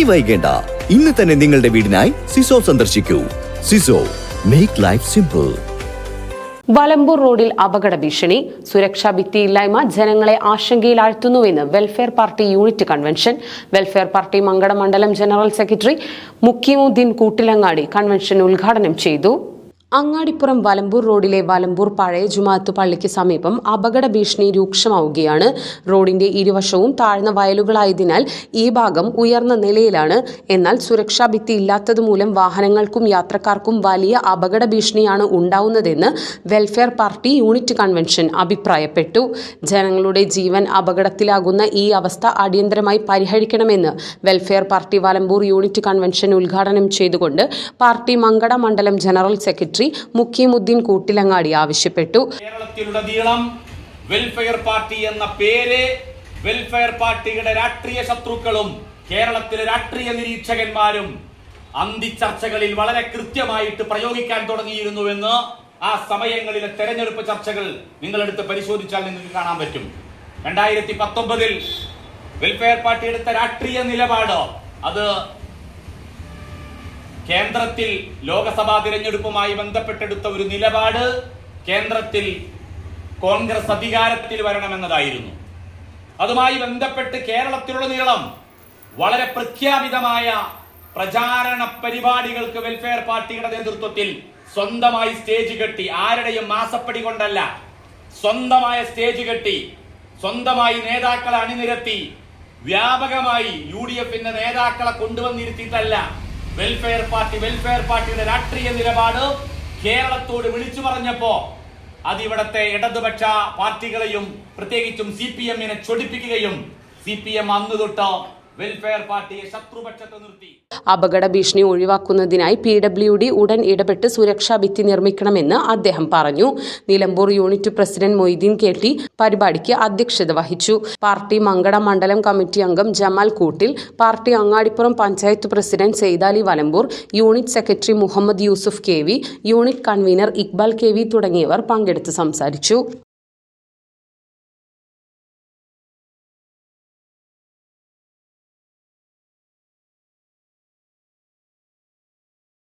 ഇനി വൈകേണ്ട. ഇന്ന് തന്നെ നിങ്ങളുടെ വീടിനായി സിസോ സന്ദർശിക്കൂ. സിസോ മേക്ക് ലൈഫ് സിമ്പിൾ വലമ്പൂർ റോഡിൽ അപകട ഭീഷണി. സുരക്ഷാ ഭിത്തിയില്ലായ്മ ജനങ്ങളെ ആശങ്കയിലാഴ്ത്തുന്നുവെന്ന് welfare party unit convention. Welfare party Mankada മണ്ഡലം general secretary Mukkimuddin Koottilangadi convention ഉദ്ഘാടനം ചെയ്തു. അങ്ങാടിപ്പുറം വലമ്പൂർ റോഡിലെ വലമ്പൂർ പഴയ ജുമാഅത്ത് പള്ളിക്ക് സമീപം അപകട ഭീഷണി രൂക്ഷമാവുകയാണ്. റോഡിന്റെ ഇരുവശവും താഴ്ന്ന വയലുകളായതിനാൽ ഈ ഭാഗം ഉയർന്ന നിലയിലാണ്. എന്നാൽ സുരക്ഷാ ഭിത്തി ഇല്ലാത്തതുമൂലം വാഹനങ്ങൾക്കും യാത്രക്കാർക്കും വലിയ അപകട ഭീഷണിയാണ് ഉണ്ടാവുന്നതെന്ന് വെൽഫെയർ പാർട്ടി യൂണിറ്റ് കൺവെൻഷൻ അഭിപ്രായപ്പെട്ടു. ജനങ്ങളുടെ ജീവൻ അപകടത്തിലാകുന്ന ഈ അവസ്ഥ അടിയന്തരമായി പരിഹരിക്കണമെന്ന് welfare party Valambur unit convention ഉദ്ഘാടനം ചെയ്തുകൊണ്ട് പാർട്ടി മങ്കട മണ്ഡലം ജനറൽ സെക്രട്ടറി മുക്കിമുദ്ദീൻ കൂട്ടിലങ്ങാടി ആവശ്യപ്പെട്ടു. കേരളത്തിലുടനീളം വെൽഫെയർ പാർട്ടി എന്ന പേര് വെൽഫെയർ പാർട്ടിയുടെ രാഷ്ട്രീയ ശത്രുക്കളും കേരളത്തിലെ രാഷ്ട്രീയ നിരീക്ഷകന്മാരും അന്തിച്ചർച്ചകളിൽ വളരെ കൃത്യമായിട്ട് പ്രയോഗിക്കാൻ തുടങ്ങിയിരുന്നുവെന്ന് ആ സമയങ്ങളിലെ തെരഞ്ഞെടുപ്പ് ചർച്ചകൾ നിങ്ങളെടുത്ത് പരിശോധിച്ചാൽ നിങ്ങൾക്ക് കാണാൻ പറ്റും. രണ്ടായിരത്തി പത്തൊമ്പതിൽ വെൽഫെയർ പാർട്ടി എടുത്ത രാഷ്ട്രീയ നിലപാട് അത് കേന്ദ്രത്തിൽ ലോകസഭാ തിരഞ്ഞെടുപ്പുമായി ബന്ധപ്പെട്ടെടുത്ത ഒരു നിലപാട് കേന്ദ്രത്തിൽ കോൺഗ്രസ് അധികാരത്തിൽ വരണമെന്നതായിരുന്നു. അതുമായി ബന്ധപ്പെട്ട് കേരളത്തിലുടനീളം വളരെ പ്രഖ്യാപിതമായ പ്രചാരണ പരിപാടികൾക്ക് വെൽഫെയർ പാർട്ടിയുടെ നേതൃത്വത്തിൽ സ്വന്തമായി സ്റ്റേജ് കെട്ടി ആരുടെയും മാസപ്പടി കൊണ്ടല്ല സ്വന്തമായ സ്റ്റേജ് കെട്ടി സ്വന്തമായി നേതാക്കളെ അണിനിരത്തി വ്യാപകമായി യു ഡി എഫിന്റെ നേതാക്കളെ കൊണ്ടുവന്നിരുത്തിയിട്ടല്ല വെൽഫെയർ പാർട്ടി വെൽഫെയർ പാർട്ടിയുടെ രാഷ്ട്രീയ നിലപാട് കേരളത്തോട് വിളിച്ചു പറഞ്ഞപ്പോ അതിവിടത്തെ ഇടതുപക്ഷ പാർട്ടികളെയും പ്രത്യേകിച്ചും സി പി എമ്മിനെ ചൊടിപ്പിക്കുകയും സി പി എം അന്ന് തൊട്ട് വെൽഫെയർ പാർട്ടിയെ ശത്രുപക്ഷത്ത് നിർത്തി. അപകട ഭീഷണി ഒഴിവാക്കുന്നതിനായി പി ഡബ്ല്യു ഡി ഉടൻ ഇടപെട്ട് സുരക്ഷാ ഭിത്തി നിർമ്മിക്കണമെന്ന് അദ്ദേഹം പറഞ്ഞു. Nilambur unit president Moideen K T പരിപാടിക്ക് അധ്യക്ഷത വഹിച്ചു. പാർട്ടി മങ്കട മണ്ഡലം കമ്മിറ്റി അംഗം Jamal Koottil party Angadipuram panchayat president Saithali Valambur unit secretary Muhammad Yusuf K V unit convener Iqbal K V തുടങ്ങിയവർ പങ്കെടുത്ത് സംസാരിച്ചു.